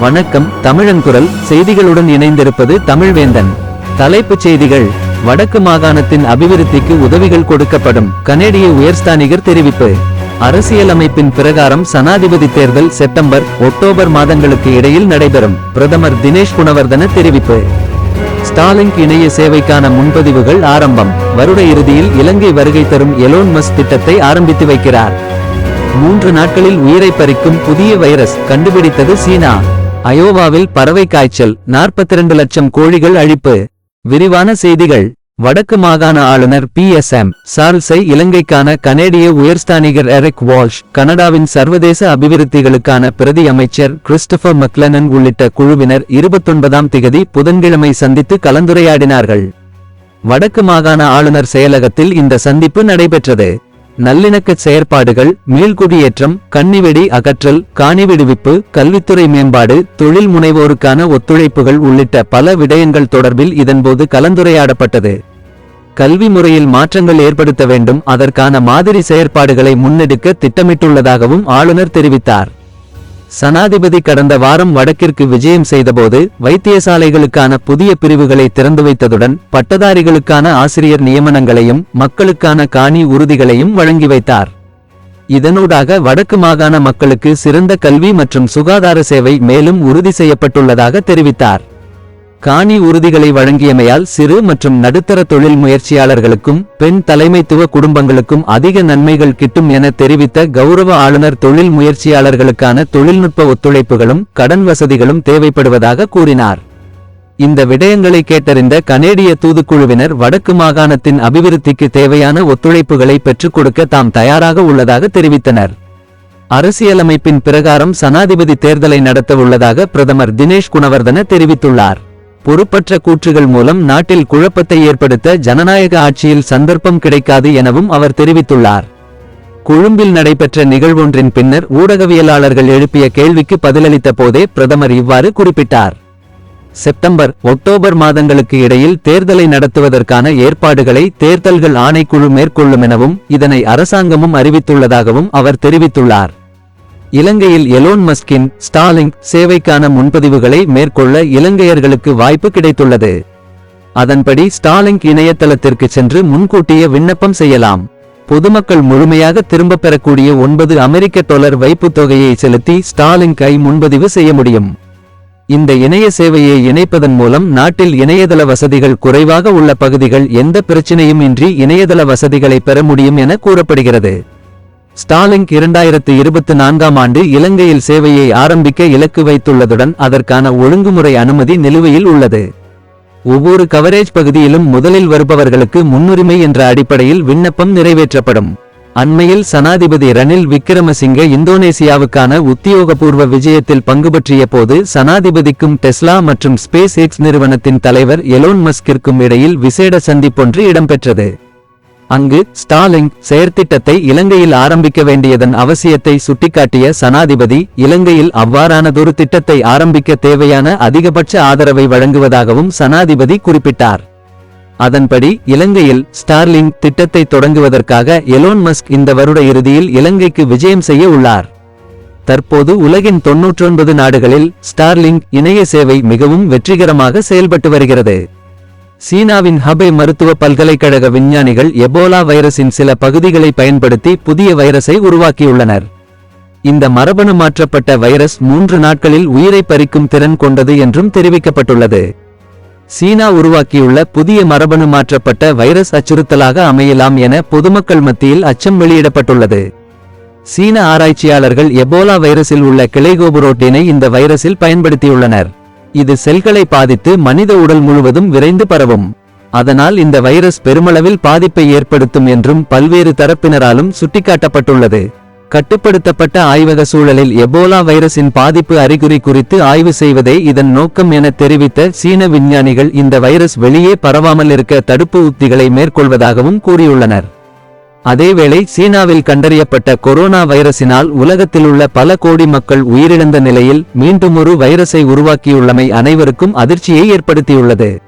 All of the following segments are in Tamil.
வணக்கம் தமிழன்குரல். செய்திகளுடன் இணைந்திருப்பது தமிழ்வேந்தன். தலைப்புச் செய்திகள். வடக்கு மாகாணத்தின் அபிவிருத்திக்கு உதவிகள் கொடுக்கப்படும். கனேடிய உயர்ஸ்தானிகர் தெரிவிப்பு. அரசியலமைப்பின் பிரகாரம் சனாதிபதி தேர்தல் செப்டம்பர் ஒக்டோபர் மாதங்களுக்கு இடையில் நடைபெறும். பிரதமர் தினேஷ் குணவர்தன தெரிவிப்பு. ஸ்டாலின் இணைய சேவைக்கான முன்பதிவுகள் ஆரம்பம். வருட இறுதியில் இலங்கை வருகை தரும் எலோன் மஸ் திட்டத்தை ஆரம்பித்து வைக்கிறார். மூன்று நாட்களில் உயிரை பறிக்கும் புதிய வைரஸ் கண்டுபிடித்தது சீனா. அயோவாவில் பறவை காய்ச்சல் 42 லட்சம் கோழிகள் அழிப்பு. விரிவான செய்திகள். வடக்கு மாகாண ஆளுநர் பி. எஸ். எம். சார்ல்ஸை இலங்கைக்கான கனேடிய உயர்ஸ்தானிகர் எரிக் வால்ஷ் கனடாவின் சர்வதேச அபிவிருத்திகளுக்கான பிரதி அமைச்சர் கிறிஸ்டபர் மக்லனன் உள்ளிட்ட குழுவினர் இருபத்தொன்பதாம் திகதி புதன்கிழமை சந்தித்து கலந்துரையாடினார்கள். வடக்கு மாகாண ஆளுநர் செயலகத்தில் இந்த சந்திப்பு நடைபெற்றது. நல்லிணக்க செயற்பாடுகள் மீள்குடியேற்றம் கன்னிவெடி அகற்றல் காணி விடுவிப்பு கல்வித்துறை மேம்பாடு தொழில் முனைவோருக்கான ஒத்துழைப்புகள் உள்ளிட்ட பல விடயங்கள் தொடர்பில் இதன்போது கலந்துரையாடப்பட்டது. கல்வி முறையில் மாற்றங்கள் ஏற்படுத்த வேண்டும் அதற்கான மாதிரி செயற்பாடுகளை முன்னெடுக்க திட்டமிட்டுள்ளதாகவும் ஆளுநர் தெரிவித்தார். சனாதிபதி கடந்த வாரம் வடக்கிற்கு விஜயம் செய்தபோது வைத்தியசாலைகளுக்கான புதிய பிரிவுகளை திறந்து வைத்ததுடன் பட்டதாரிகளுக்கான ஆசிரியர் நியமனங்களையும் மக்களுக்கான காணி உறுதிகளையும் வழங்கி வைத்தார். இதனூடாக வடக்கு மாகாண மக்களுக்கு சிறந்த கல்வி மற்றும் சுகாதார சேவை மேலும் உறுதி செய்யப்பட்டுள்ளதாக தெரிவித்தார். காணி உறுதிகளை வழங்கியமையால் சிறு மற்றும் நடுத்தர தொழில் முயற்சியாளர்களுக்கும் பெண் தலைமைத்துவ குடும்பங்களுக்கும் அதிக நன்மைகள் கிட்டும் என தெரிவித்த கௌரவ ஆளுநர் தொழில் முயற்சியாளர்களுக்கான தொழில்நுட்ப ஒத்துழைப்புகளும் கடன் வசதிகளும் தேவைப்படுவதாக கூறினார். இந்த விடயங்களை கேட்டறிந்த கனேடிய தூதுக்குழுவினர் வடக்கு மாகாணத்தின் அபிவிருத்திக்கு தேவையான ஒத்துழைப்புகளை பெற்றுக் கொடுக்க தாம் தயாராக உள்ளதாக தெரிவித்தனர். அரசியலமைப்பின் பிரகாரம் சனாதிபதி தேர்தலை நடத்த உள்ளதாக பிரதமர் தினேஷ் குணவர்தன தெரிவித்துள்ளார். பொறுப்பற்ற கூற்றுகள் மூலம் நாட்டில் குழப்பத்தை ஏற்படுத்த ஜனநாயக ஆட்சியில் சந்தர்ப்பம் கிடைக்காது எனவும் அவர் தெரிவித்துள்ளார். கொழும்பில் நடைபெற்ற நிகழ்வொன்றின் பின்னர் ஊடகவியலாளர்கள் எழுப்பிய கேள்விக்கு பதிலளித்த போதே பிரதமர் இவ்வாறு குறிப்பிட்டார். செப்டம்பர் ஒக்டோபர் மாதங்களுக்கு இடையில் தேர்தலை நடத்துவதற்கான ஏற்பாடுகளை தேர்தல்கள் ஆணைக்குழு மேற்கொள்ளும் எனவும் இதனை அரசாங்கமும் அறிவித்துள்ளதாகவும் அவர் தெரிவித்துள்ளார். இலங்கையில் எலோன் மஸ்கின் ஸ்டாலிங் சேவைக்கான முன்பதிவுகளை மேற்கொள்ள இலங்கையர்களுக்கு வாய்ப்பு கிடைத்துள்ளது. அதன்படி ஸ்டாலிங் இணையதளத்திற்கு சென்று முன்கூட்டிய விண்ணப்பம் செய்யலாம். பொதுமக்கள் முழுமையாக திரும்பப் பெறக்கூடிய ஒன்பது அமெரிக்க டாலர் வைப்புத் தொகையை செலுத்தி ஸ்டாலிங்கை முன்பதிவு செய்ய முடியும். இந்த இணைய சேவையை இணைப்பதன் மூலம் நாட்டில் இணையதள வசதிகள் குறைவாக உள்ள பகுதிகள் எந்த பிரச்சனையும் இன்றி இணையதள வசதிகளை பெற முடியும் என கூறப்படுகிறது. ஸ்டாலின் இரண்டாயிரத்து இருபத்தி நான்காம் ஆண்டு இலங்கையில் சேவையை ஆரம்பிக்க இலக்கு வைத்துள்ளதுடன் அதற்கான ஒழுங்குமுறை அனுமதி நிலுவையில் உள்ளது. ஒவ்வொரு கவரேஜ் பகுதியிலும் முதலில் வருபவர்களுக்கு முன்னுரிமை என்ற அடிப்படையில் விண்ணப்பம் நிறைவேற்றப்படும். அண்மையில் சனாதிபதி ரணில் விக்கிரமசிங்க இந்தோனேசியாவுக்கான உத்தியோகபூர்வ விஜயத்தில் பங்குபற்றிய போது சனாதிபதிக்கும் டெஸ்லா மற்றும் ஸ்பேஸ் எக்ஸ் நிறுவனத்தின் தலைவர் எலோன் மஸ்கிற்கும் இடையில் விசேட சந்திப்பொன்று இடம்பெற்றது. அங்கு ஸ்டாலின் செயற்திட்டத்தை இலங்கையில் ஆரம்பிக்க வேண்டியதன் அவசியத்தை சுட்டிக்காட்டிய சனாதிபதி இலங்கையில் அவ்வாறானதொரு திட்டத்தை ஆரம்பிக்க தேவையான அதிகபட்ச ஆதரவை வழங்குவதாகவும் சனாதிபதி குறிப்பிட்டார். அதன்படி இலங்கையில் ஸ்டார்லிங் திட்டத்தை தொடங்குவதற்காக எலோன் மஸ்க் இந்த வருட இறுதியில் இலங்கைக்கு விஜயம் செய்ய உள்ளார். தற்போது உலகின் தொன்னூற்றொன்பது நாடுகளில் ஸ்டார்லிங் இணைய சேவை மிகவும் வெற்றிகரமாக செயல்பட்டு வருகிறது. சீனாவின் ஹபே மருத்துவ பல்கலைக்கழக விஞ்ஞானிகள் எபோலா வைரஸின் சில பகுதிகளை பயன்படுத்தி புதிய வைரஸை உருவாக்கியுள்ளனர். இந்த மரபணு மாற்றப்பட்ட வைரஸ் மூன்று நாட்களில் உயிரை பறிக்கும் திறன் கொண்டது என்றும் தெரிவிக்கப்பட்டுள்ளது. சீனா உருவாக்கியுள்ள புதிய மரபணு மாற்றப்பட்ட வைரஸ் அச்சுறுத்தலாக அமையலாம் என பொதுமக்கள் மத்தியில் அச்சம் வெளியிடப்பட்டுள்ளது. சீன ஆராய்ச்சியாளர்கள் எபோலா வைரஸில் உள்ள கிளைகோபுரோட்டினை இந்த வைரஸில் பயன்படுத்தியுள்ளனர். இது செல்களை பாதித்து மனித உடல் முழுவதும் விரைந்து பரவும். அதனால் இந்த வைரஸ் பெருமளவில் பாதிப்பை ஏற்படுத்தும் என்றும் பல்வேறு தரப்பினராலும் சுட்டிக்காட்டப்பட்டுள்ளது. கட்டுப்படுத்தப்பட்ட ஆய்வக சூழலில் எபோலா வைரஸின் பாதிப்பு அறிகுறி குறித்து ஆய்வு செய்வதே இதன் நோக்கம் என தெரிவித்த சீன விஞ்ஞானிகள் இந்த வைரஸ் வெளியே பரவாமல் இருக்க தடுப்பு உத்திகளை மேற்கொள்வதாகவும் கூறியுள்ளனர். அதேவேளை சீனாவில் கண்டறியப்பட்ட கொரோனா வைரஸினால் உலகத்திலுள்ள பல கோடி மக்கள் உயிரிழந்த நிலையில் மீண்டுமொரு வைரஸை உருவாக்கியுள்ளமை அனைவருக்கும் அதிர்ச்சியை ஏற்படுத்தியுள்ளது.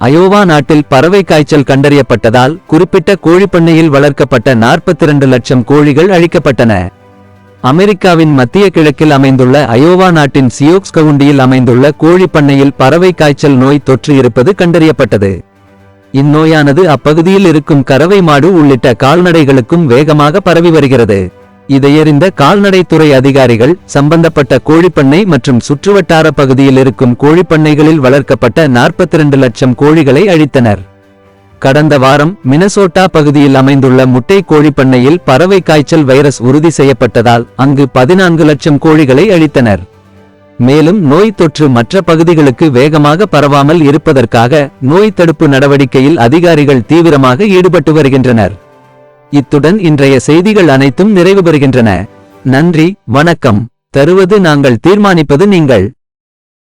அயோவா நாட்டில் பறவை காய்ச்சல் கண்டறியப்பட்டதால் குறிப்பிட்ட கோழிப்பண்ணையில் வளர்க்கப்பட்ட 42 லட்சம் கோழிகள் அழிக்கப்பட்டன. அமெரிக்காவின் மத்திய கிழக்கில் அமைந்துள்ள அயோவா நாட்டின் சியோக்ஸ் கவுண்டியில் அமைந்துள்ள கோழிப்பண்ணையில் பறவை காய்ச்சல் நோய் தொற்று இருப்பது கண்டறியப்பட்டது. இந்நோயானது அப்பகுதியில் இருக்கும் கறவை மாடு உள்ளிட்ட கால்நடைகளுக்கும் வேகமாக பரவி வருகிறது. இதையறிந்த கால்நடைத்துறை அதிகாரிகள் சம்பந்தப்பட்ட கோழிப்பண்ணை மற்றும் சுற்றுவட்டார பகுதியில் இருக்கும் கோழிப்பண்ணைகளில் வளர்க்கப்பட்ட 42 லட்சம் கோழிகளை அழித்தனர். கடந்த வாரம் மினசோட்டா பகுதியில் அமைந்துள்ள முட்டை கோழிப்பண்ணையில் பறவை காய்ச்சல் வைரஸ் உறுதி செய்யப்பட்டதால் அங்கு பதினான்கு லட்சம் கோழிகளை அழித்தனர். மேலும் நோய் தொற்று மற்ற பகுதிகளுக்கு வேகமாக பரவாமல் இருப்பதற்காக நோய் தடுப்பு நடவடிக்கையில் அதிகாரிகள் தீவிரமாக ஈடுபட்டு வருகின்றனர். இத்துடன் இன்றைய செய்திகள் அனைத்தும் நிறைவு பெறுகின்றன. நன்றி வணக்கம். தருவது நாங்கள் தீர்மானிப்பது நீங்கள்.